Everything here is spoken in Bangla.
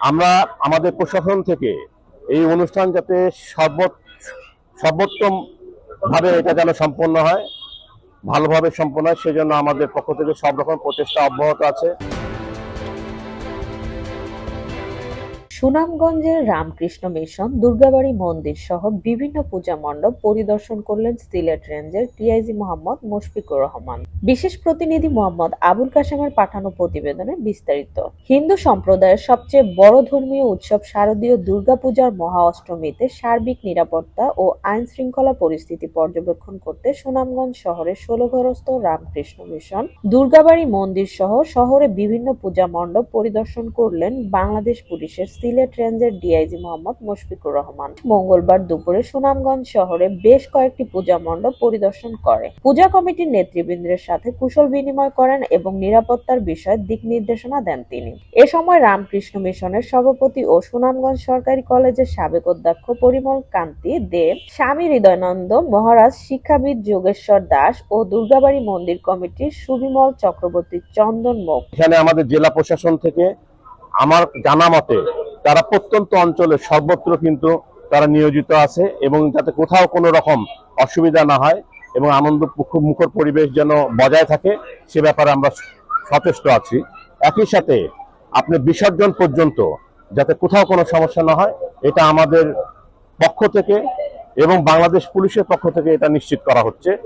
আমরা আমাদের প্রশাসন থেকে এই অনুষ্ঠান যাতে সর্ব সর্বোত্তম ভাবে এটা যেন সম্পন্ন হয়, ভালোভাবে সম্পন্ন হয়, সেজন্য আমাদের পক্ষ থেকে সব রকম প্রচেষ্টা অব্যাহত আছে। সুনামগঞ্জের রামকৃষ্ণ মিশন, দুর্গাবাড়ি মন্দির সহ বিভিন্ন পূজা মণ্ডপ পরিদর্শন করলেন সিলেট রেঞ্জের টিআইজি মোহাম্মদ মুশফিকুর রহমান। বিশেষ প্রতিনিধি মোহাম্মদ আবুল কাশেমের পাঠানো প্রতিবেদনে বিস্তারিত। হিন্দু সম্প্রদায়ের সবচেয়ে বড় ধর্মীয় উৎসব শারদীয় দুর্গাপূজার মহা অষ্টমীতে সার্বিক নিরাপত্তা ও আইন শৃঙ্খলা পরিস্থিতি পর্যবেক্ষণ করতে সুনামগঞ্জ শহরের ষোলঘরস্থ রামকৃষ্ণ মিশন, দুর্গাবাড়ি মন্দির সহ শহরে বিভিন্ন পূজা মণ্ডপ পরিদর্শন করলেন বাংলাদেশ পুলিশের সিলেট রেঞ্জের ডিআইজি মোহাম্মদ মুশফিকুর রহমান। মঙ্গলবার দুপুরে সুনামগঞ্জ শহরে বেশ কয়েকটি পূজা মণ্ডপ পরিদর্শন করে। পূজা কমিটির নেতৃবৃন্দের সাথে কুশল বিনিময় করেন এবং নিরাপত্তার বিষয়ে দিক নির্দেশনা দেন তিনি। এ সময় রামকৃষ্ণ মিশনের সভাপতি ও সুনামগঞ্জ সরকারি কলেজের সাবেক অধ্যক্ষ পরিমল কান্তি দেব স্বামী হৃদয়ানন্দ মহারাজ শিক্ষাবিদ যোগেশ্বর দাস ও দুর্গাবাড়ি মন্দির কমিটির সুবিমল চক্রবর্তী চন্দন মুখ। এখানে আমাদের জেলা প্রশাসন থেকে আমার জানা মতে তারা প্রত্যন্ত অঞ্চলে সর্বত্র কিন্তু তারা নিয়োজিত আছে এবং যাতে কোথাও কোনো রকম অসুবিধা না হয় এবং আনন্দ মুখ- মুখর পরিবেশ যেন বজায় থাকে, সে ব্যাপারে আমরা সচেষ্ট আছি। একই সাথে আপনি বিসর্জন পর্যন্ত যাতে কোথাও কোনো সমস্যা না হয়, এটা আমাদের পক্ষ থেকে এবং বাংলাদেশ পুলিশের পক্ষ থেকে এটা নিশ্চিত করা হচ্ছে।